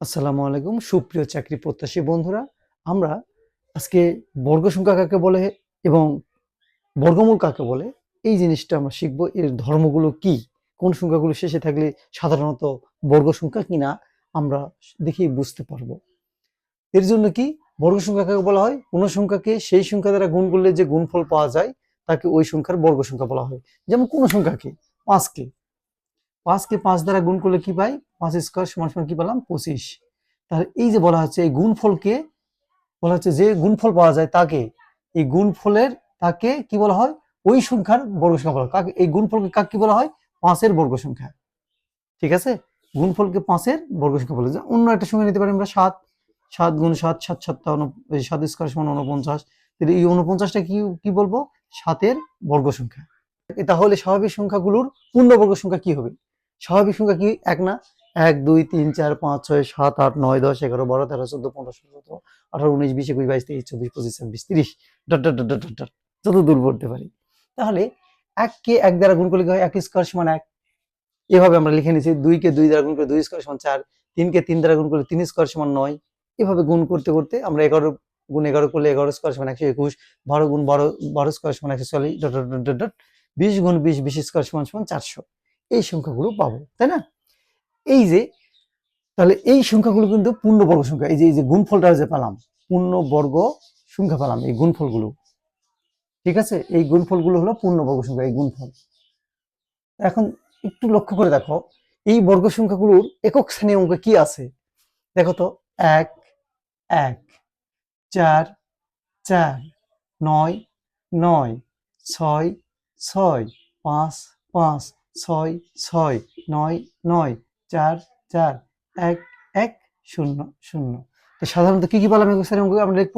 আসসালামু আলাইকুম, সুপ্রিয় চাকরি প্রত্যাশী বন্ধুরা। আমরা আজকে বর্গ সংখ্যা কাকে বলে এবং বর্গমূল কাকে বলে, এই জিনিসটা আমরা শিখব। এর ধর্মগুলো কি? কোন সংখ্যাগুলো শেষে থাকলে সাধারণত বর্গ সংখ্যা কিনা আমরা দেখি বুঝতে পারব। এর জন্য কি বর্গ সংখ্যা কাকে বলা হয়? কোন সংখ্যাকে সেই সংখ্যা দ্বারা গুণ করলে যে গুণফল পাওয়া যায়, তাকে ওই সংখ্যার বর্গ সংখ্যা বলা হয়। যেমন কোন সংখ্যাকে? পাঁচকে। পাঁচকে পাঁচ দ্বারা গুণ করলে কি পাই? পাঁচ স্কোয়ার সমান সমান কি পেলাম? পঁচিশ। তাহলে এই যে বলা হচ্ছে, এই গুণফলকে বলা হচ্ছে যে গুণফল পাওয়া যায় তাকে, এই গুণফলের তাকে কি বলা হয়? ওই সংখ্যার বর্গ সংখ্যা বলা কাকে, এই গুণফলকে কাকে কি বলা হয়? পাঁচের বর্গ সংখ্যা। ঠিক আছে? গুণফলকে পাঁচের বর্গ সংখ্যা বলে যায়। অন্য একটা সংখ্যা নিতে পারি আমরা, সাত। সাত গুণ সাত সাত সাতটা সাত স্কোয়ার সমান উনপঞ্চাশ তাহলে এই উনপঞ্চাশটা কি কি বলব? সাতের বর্গ সংখ্যা। তাহলে স্বাভাবিক সংখ্যাগুলোর পূর্ণবর্গ সংখ্যা কি হবে? স্বাভাবিক সংখ্যা কি? এক না? এক, দুই, তিন, চার, পাঁচ, ছয়, সাত, আট, নয়, দশ, এগারো, বারো, তেরো, চোদ্দ, পনেরো, ষোলো, সতেরো, আঠারো, উনিশ, বিশ, একুশ, বাইশ, তেইশ, চব্বিশ, পঁচিশ, ছাব্বিশ, তিরিশ। যত দূর পড়তে পারি। তাহলে এককে এক দ্বারা গুণ করলে হয়? এক স্কোয়ার সমান এক। এভাবে আমরা লিখে নিয়েছি দুইকে দুই দ্বারা গুণ করে দুই স্কোয়ার সমান চার, তিনকে তিন দ্বারা গুণ করলে তিন স্কোয়ার সমান নয়। এভাবে গুণ করতে করতে আমরা এগারো, গুণ এগারো করলে এগারো স্কোয়ার সমান একশো একুশ, বারো গুণ বারো বারো স্কোয়ার সমান একশো চল্লিশ ডট ডট ডট ডট, বিশ গুণ বিশ বিশ স্কোয়ার সমান সমান চারশো। এই সংখ্যাগুলো পাবো, তাই না? এই যে, তাহলে এই সংখ্যাগুলো কিন্তু পূর্ণবর্গ সংখ্যা, এই যে এই যে গুণফলটা যে পেলাম, পূর্ণবর্গ সংখ্যা পেলাম, এই গুণফলগুলো। ঠিক আছে? এই গুণফলগুলো হলো পূর্ণবর্গ সংখ্যা, এই গুণফল। এখন একটু লক্ষ্য করে দেখো, এই বর্গ সংখ্যাগুলোর একক শ্রেণি অঙ্ক কি আছে? দেখো তো, এক এক, চার চার, নয় নয়, ছয় ছয়, পাঁচ পাঁচ ছয় ছয়, নয় নয়, চার চার, এক এক, শূন্য শূন্য। তো সাধারণত কি কি পালাম একক স্থানীয় অঙ্ক? আমরা লিখব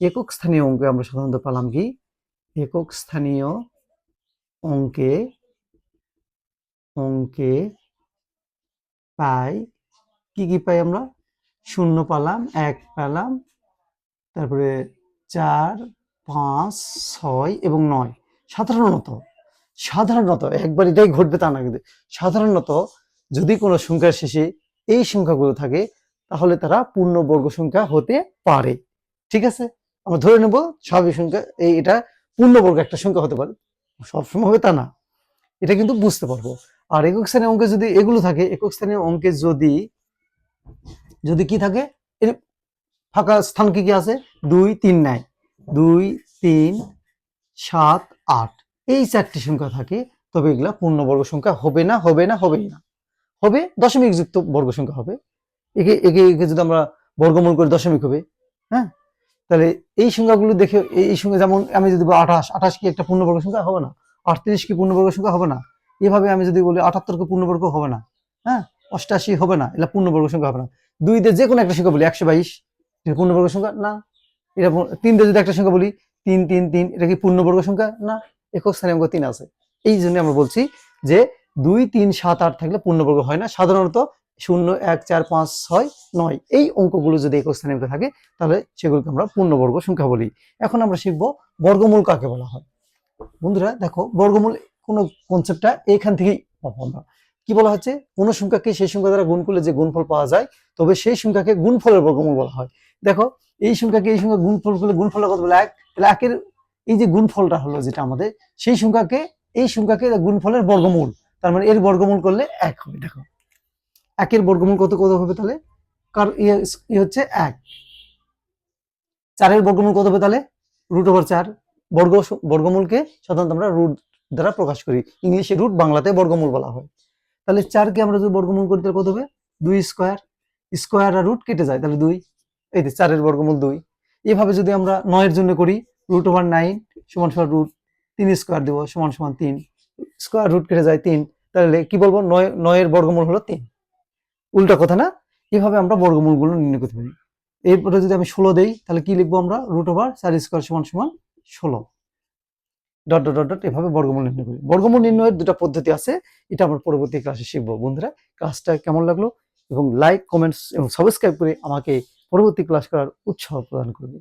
একক স্থানীয় অঙ্কে আমরা সাধারণত পালাম কি? একক স্থানীয় অঙ্কে অঙ্কে পাই, কি কি পাই আমরা? শূন্য পালাম, এক পেলাম, তারপরে চার, পাঁচ, ছয় এবং নয়। সাধারণত সাধারণত একবার এটাই ঘটবে তা না, কিন্তু সাধারণত যদি কোনো সংখ্যার শেষে এই সংখ্যাগুলো থাকে, তাহলে তারা পূর্ণবর্গ সংখ্যা হতে পারে। ঠিক আছে? আমরা ধরে নেব স্বাভাবিক সংখ্যা, এই এটা পূর্ণবর্গ একটা সংখ্যা হতে পারে। সবসময় হবে তা না। এটা কিন্তু বুঝতে পারব। আর একক শ্রেণির অঙ্কে যদি এগুলো থাকে, একক শ্রেণির অঙ্কে যদি যদি কি থাকে? এর ফাঁকা স্থান কি কি আছে? দুই, তিন নাই। দুই, তিন, সাত, আট। এই চারটি সংখ্যা থাকে, তবে এগুলা পূর্ণবর্গ সংখ্যা হবে না হবে না, হবেই না। হবে, দশমিক যুক্ত বর্গ সংখ্যা হবে। একে একে একে যদি আমরা বর্গমূল করি, দশমিক হবে হ্যাঁ? তাহলে এই সংখ্যাগুলো দেখে, এই সংখ্যা যেমন আমি যদি বলি আঠাশ আঠাশ কি একটা পূর্ণবর্গ সংখ্যা হবে না? আটত্রিশ কি পূর্ণবর্গ সংখ্যা হবে না? এভাবে আমি যদি বলি আটাত্তর কি পূর্ণবর্গ হবে না হ্যাঁ? অষ্টাশি হবে না এটা পূর্ণবর্গ সংখ্যা হবে না। দুই দিয়ে যে কোনো একটা সংখ্যা বলি, একশো বাইশ, এটা পূর্ণবর্গ সংখ্যা? না। এটা তিন দিয়ে যদি একটা সংখ্যা বলি, তিন তিন তিন, এটা কি পূর্ণবর্গ সংখ্যা? না। একক স্থানীয় তিন আছে। এই জন্য আমরা বলছি যে দুই, তিন, সাত, আট থাকলে পূর্ণবর্গ হয় না। সাধারণত শূন্য, এক, চার, পাঁচ, ছয়, নয় এই অঙ্কগুলো যদি একক স্থানীয় থাকে, তাহলে সেগুলোকে আমরা পূর্ণবর্গ সংখ্যা বলি। এখন আমরা শিখব বর্গমূল কাকে বলা হয়। বন্ধুরা, দেখো, বর্গমূল কোনো কনসেপ্টটা এখান থেকেই পাবো আমরা। কি বলা হচ্ছে? কোনো সংখ্যাকে সেই সংখ্যা দ্বারা গুণ করলে যে গুণফল পাওয়া যায়, তবে সেই সংখ্যাকে গুণফলের বর্গমূল বলা হয়। দেখো, এই সংখ্যাকে এই সংখ্যা গুণফল করলে গুণফলের কত বলে? এক। তাহলে একের এই যে গুণফলটা হলো যেটা আমাদের, সেই সংখ্যাকে, এই সংখ্যাকে গুণফলের বর্গমূল, তার মানে এর বর্গমূল করলে এক হবে, দেখো। একের বর্গমূল কত কত হবে তাহলে? কার ইয়ে হচ্ছে এক। চারের বর্গমূল কত হবে তাহলে? রুট ওভার চার। বর্গ বর্গমূলকে সাধারণত আমরা রুট দ্বারা প্রকাশ করি। ইংলিশে রুট, বাংলাতে বর্গমূল বলা হয়। তাহলে চারকে আমরা যদি বর্গমূল করি, তাহলে কত হবে? দুই স্কোয়ার। স্কোয়ার আর রুট কেটে যায়, তাহলে দুই। এই যে চারের বর্গমূল দুই। এভাবে যদি আমরা নয়ের জন্য করি রুট ওভার নাইন সমান সমান রুট তিন স্কোয়ার দেবো, সমান সমান তিন স্কোয়ার রুট কেটে যায় তিন, তাহলে কি বলব? নয়, নয়ের বর্গমূল হলো তিন। উল্টা কথা না, এভাবে আমরা বর্গমূলগুলো নির্ণয় করতে পারি। এরপরে যদি আমি ষোলো দেই, তাহলে কি লিখব আমরা? রুট ওভার চার স্কোয়ার সমান সমান ষোলো। ডট ডট ডট এভাবে বর্গমূল নির্ণয় করি। বর্গমূল নির্ণয়ের দুটো পদ্ধতি আছে, এটা আমরা পরবর্তী ক্লাসে শিখব। বন্ধুরা ক্লাসটা কেমন লাগল? এবং লাইক কমেন্টস এবং সাবস্ক্রাইব করে আমাকে পরবর্তী ক্লাস করার উৎসাহ প্রদান করবে